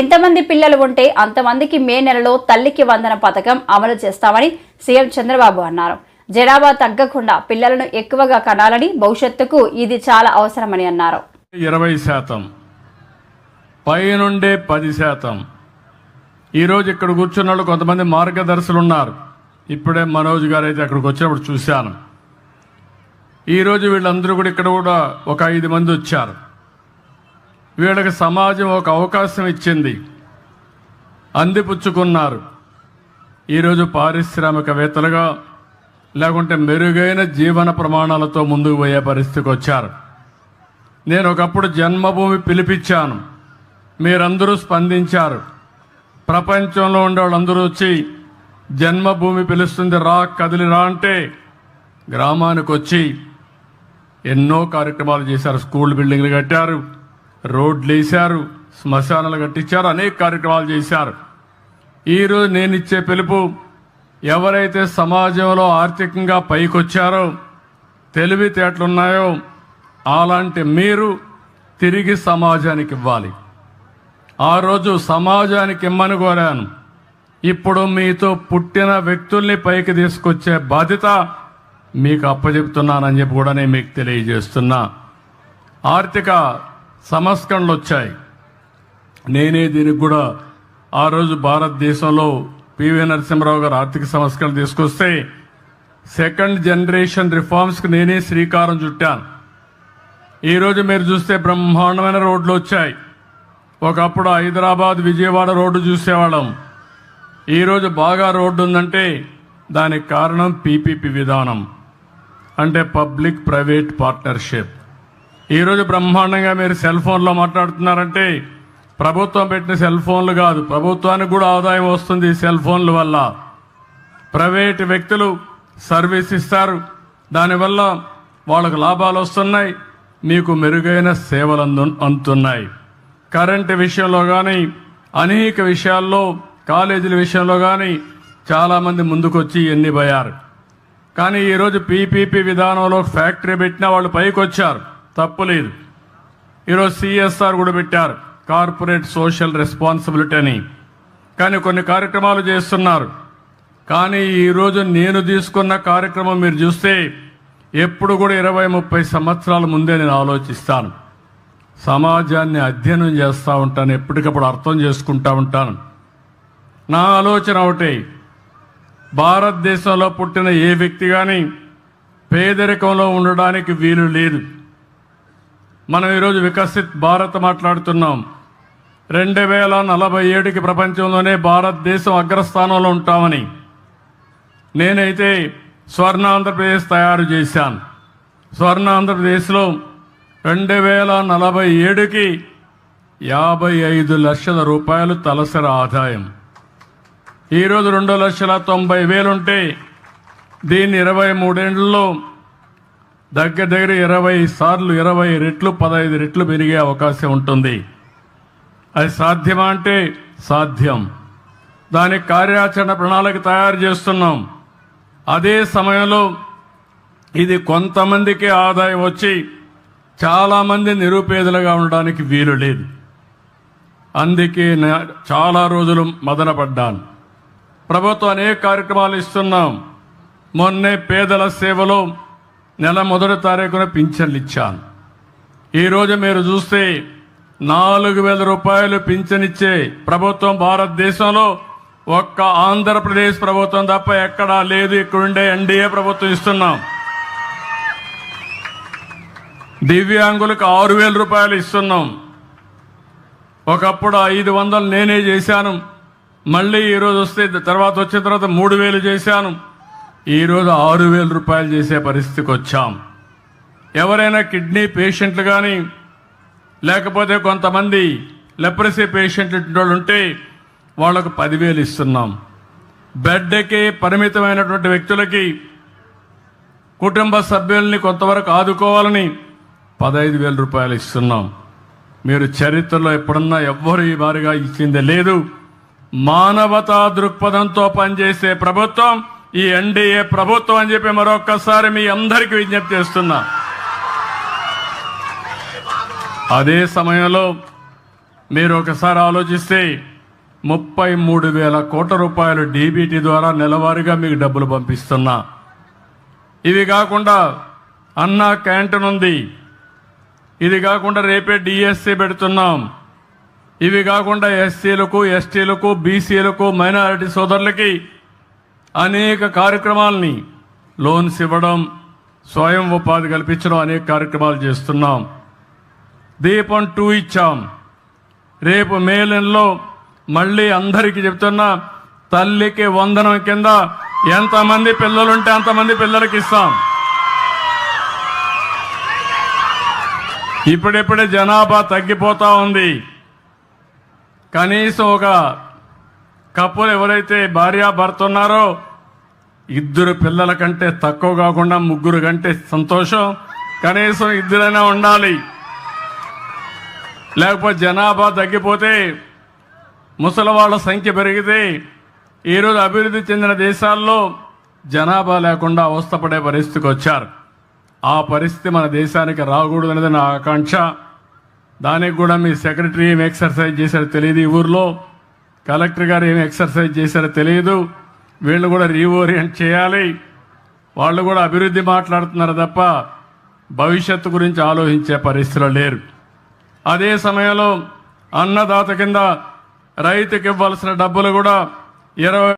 ఎంతమంది పిల్లలు ఉంటే అంతమందికి మే నెలలో తల్లికి వందన పథకం అమలు చేస్తామని సీఎం చంద్రబాబు అన్నారు. జనాభా తగ్గకుండా పిల్లలను ఎక్కువగా కనాలని భవిష్యత్తుకు ఇది చాలా అవసరమని అన్నారు. ఇరవై శాతం పైనుండే పది శాతం. ఈరోజు ఇక్కడ కూర్చున్న వాళ్ళు కొంతమంది మార్గదర్శులు ఉన్నారు ఇప్పుడే మనోజ్ గారు అయితే అక్కడికి వచ్చినప్పుడు చూశాను. ఈరోజు వీళ్ళందరూ కూడా ఇక్కడ కూడా ఒక ఐదు మంది వచ్చారు. వీళ్ళకి సమాజం ఒక అవకాశం ఇచ్చింది. అందిపుచ్చుకున్నారు. ఈరోజు పారిశ్రామికవేత్తలుగా లేకుంటే మెరుగైన జీవన ప్రమాణాలతో ముందుకు పోయే పరిస్థితికి వచ్చారు. నేను ఒకప్పుడు జన్మభూమి పిలిపించాను. మీరందరూ స్పందించారు. ప్రపంచంలో ఉండే వాళ్ళందరూ వచ్చి జన్మభూమి పిలుస్తుంది రా కదిలి రా అంటే గ్రామానికి వచ్చి ఎన్నో కార్యక్రమాలు చేశారు స్కూల్ బిల్డింగ్లు కట్టారు. రోడ్లు వేశారు శ్మశానాలు కట్టించారు అనేక కార్యక్రమాలు చేశారు. ఈరోజు నేను ఇచ్చే పిలుపు ఎవరైతే సమాజంలో ఆర్థికంగా పైకొచ్చారో తెలివితేటలున్నాయో అలాంటి మీరు తిరిగి సమాజానికి ఇవ్వాలి. ఆ రోజు సమాజానికి ఇమ్మని కోరాను. ఇప్పుడు మీతో పుట్టిన వ్యక్తుల్ని పైకి తీసుకొచ్చే బాధ్యత మీకు అప్పచెప్తున్నానని చెప్పి కూడా నేను మీకు తెలియజేస్తున్నా. ఆర్థిక సంస్కరణలు వచ్చాయి నేనే దీనికి కూడా ఆ రోజు భారతదేశంలో పివి నరసింహరావు గారు ఆర్థిక సంస్కరణలు తీసుకొస్తే సెకండ్ జనరేషన్ రిఫార్మ్స్కి నేనే శ్రీకారం చుట్టాను. ఈరోజు మీరు చూస్తే బ్రహ్మాండమైన రోడ్లు వచ్చాయి ఒకప్పుడు హైదరాబాద్ విజయవాడ రోడ్డు చూసేవాళ్ళం. ఈరోజు బాగా రోడ్డు ఉందంటే దానికి కారణం పీపీపీ విధానం. అంటే పబ్లిక్ ప్రైవేట్ పార్ట్నర్షిప్. ఈరోజు బ్రహ్మాండంగా మీరు సెల్ ఫోన్లో మాట్లాడుతున్నారంటే ప్రభుత్వం పెట్టిన సెల్ ఫోన్లు కాదు. ప్రభుత్వానికి కూడా ఆదాయం వస్తుంది ఈ సెల్ ఫోన్ల వల్ల. ప్రైవేట్ వ్యక్తులు సర్వీస్ ఇస్తారు. దానివల్ల వాళ్ళకు లాభాలు వస్తున్నాయి. మీకు మెరుగైన సేవలు అందు అందుతున్నాయి. కరెంటు విషయంలో కానీ అనేక విషయాల్లో కాలేజీల విషయంలో కానీ చాలామంది ముందుకొచ్చి ఎన్ని పోయారు కానీ ఈరోజు పీపీపీ విధానంలో ఫ్యాక్టరీ పెట్టిన వాళ్ళు పైకి వచ్చారు తప్పులేదు. ఈరోజు సిఎస్ఆర్ కూడా పెట్టారు కార్పొరేట్ సోషల్ రెస్పాన్సిబిలిటీ అని. కానీ కొన్ని కార్యక్రమాలు చేస్తున్నారు. కానీ ఈరోజు నేను తీసుకున్న కార్యక్రమం మీరు చూస్తే ఎప్పుడు కూడా ఇరవై ముప్పై సంవత్సరాల ముందే నేను ఆలోచిస్తాను. సమాజాన్ని అధ్యయనం చేస్తూ ఉంటాను ఎప్పటికప్పుడు అర్థం చేసుకుంటూ ఉంటాను. నా ఆలోచన ఒకటే భారతదేశంలో పుట్టిన ఏ వ్యక్తి కానీ పేదరికంలో ఉండడానికి వీలు లేదు. మనం ఈరోజు వికసిత్ భారత్ మాట్లాడుతున్నాం. రెండు వేల నలభై ఏడుకి ప్రపంచంలోనే భారతదేశం అగ్రస్థానంలో ఉంటామని. నేనైతే స్వర్ణ ఆంధ్రప్రదేశ్ తయారు చేశాను. స్వర్ణ ఆంధ్రప్రదేశ్లో రెండు వేల నలభై ఏడుకి యాభై ఐదు లక్షల రూపాయలు తలసరి ఆదాయం. ఈరోజు రెండు లక్షల తొంభై వేలుంటే దీన్ని ఇరవై మూడేళ్ళలో దగ్గర దగ్గర ఇరవై సార్లు ఇరవై రెట్లు పదహైదు రెట్లు పెరిగే అవకాశం ఉంటుంది. అది సాధ్యమా అంటే సాధ్యం. దాని కార్యాచరణ ప్రణాళిక తయారు చేస్తున్నాం. అదే సమయంలో ఇది కొంతమందికి ఆదాయం వచ్చి చాలామంది నిరుపేదలుగా ఉండడానికి వీలు లేదు. అందుకే నా- చాలా రోజులు మదనపడ్డాను. ప్రభుత్వం అనేక కార్యక్రమాలు ఇస్తున్నాం. మొన్నే పేదల సేవలో నెల మొదటి తారీఖున పింఛన్లు ఇచ్చాను. ఈరోజు మీరు చూస్తే నాలుగు వేల రూపాయలు పింఛనిచ్చే ప్రభుత్వం భారతదేశంలో ఒక్క ఆంధ్రప్రదేశ్ ప్రభుత్వం తప్ప ఎక్కడా లేదు. ఇక్కడుండే ఎన్డీఏ ప్రభుత్వం ఇస్తున్నాం. దివ్యాంగులకు ఆరు వేల రూపాయలు ఇస్తున్నాం. ఒకప్పుడు ఐదు వందలు నేనే చేశాను. మళ్ళీ ఈరోజు వస్తే తర్వాత వచ్చిన తర్వాత మూడు వేలు చేశాను. ఈరోజు ఆరు వేల రూపాయలు చేసే పరిస్థితికి వచ్చాం. ఎవరైనా కిడ్నీ పేషెంట్లు కానీ లేకపోతే కొంతమంది లెప్రసీ పేషెంట్లు వాళ్ళు ఉంటే వాళ్ళకు పదివేలు ఇస్తున్నాం. బెడ్కి పరిమితమైనటువంటి వ్యక్తులకి కుటుంబ సభ్యుల్ని కొంతవరకు ఆదుకోవాలని పదహైదు వేల రూపాయలు ఇస్తున్నాం. మీరు చరిత్రలో ఎప్పుడన్నా ఎవ్వరు ఈ వారిగా ఇచ్చిందే లేదు. మానవతా దృక్పథంతో పనిచేసే ప్రభుత్వం ఈ ఎన్డీఏ ప్రభుత్వం అని చెప్పి మరొక్కసారి మీ అందరికీ విజ్ఞప్తి చేస్తున్నా. అదే సమయంలో మీరు ఒకసారి ఆలోచిస్తే ముప్పై మూడు వేల కోట్ల రూపాయలు డీబీటీ ద్వారా నెలవారీగా మీకు డబ్బులు పంపిస్తున్నా. ఇవి కాకుండా అన్నా క్యాంటీన్ ఉంది. ఇది కాకుండా రేపే డిఎస్సి పెడుతున్నాం. ఇవి కాకుండా ఎస్సీలకు ఎస్టీలకు బీసీలకు మైనారిటీ సోదరులకి అనేక కార్యక్రమాల్ని లోన్స్ ఇవ్వడం స్వయం ఉపాధి కల్పించడం అనేక కార్యక్రమాలు చేస్తున్నాం. దీపం టూ ఇచ్చాం. రేపు మే నెలలో మళ్ళీ అందరికీ చెప్తున్నా తల్లికి వందనం కింద ఎంతమంది పిల్లలుంటే అంతమంది పిల్లలకి ఇస్తాం. ఇప్పుడిప్పుడే జనాభా తగ్గిపోతా ఉంది. కనీసం ఒక కప్పులు ఎవరైతే భార్య భర్త ఉన్నారో ఇద్దరు పిల్లల కంటే తక్కువ కాకుండా ముగ్గురు కంటే సంతోషం. కనీసం ఇద్దరైనా ఉండాలి. లేకపోతే జనాభా తగ్గిపోతే ముసలి వాళ్ళ సంఖ్య పెరిగితే ఈరోజు అభివృద్ధి చెందిన దేశాల్లో జనాభా లేకుండా అవస్థపడే పరిస్థితికి వచ్చారు. ఆ పరిస్థితి మన దేశానికి రాకూడదు అనేది నా ఆకాంక్ష. దానికి కూడా మీ సెక్రటరీ ఏం ఎక్సర్సైజ్ చేశారో తెలియదు ఈ ఊర్లో. కలెక్టర్ గారు ఏం ఎక్సర్సైజ్ చేశారో తెలియదు. వీళ్ళు కూడా రీఓరియంట్ చేయాలి. వాళ్ళు కూడా అభివృద్ధి మాట్లాడుతున్నారు తప్ప భవిష్యత్తు గురించి ఆలోచించే పరిస్థితిలో లేరు. అదే సమయంలో అన్నదాత కింద రైతుకి ఇవ్వాల్సిన డబ్బులు కూడా ఇరవై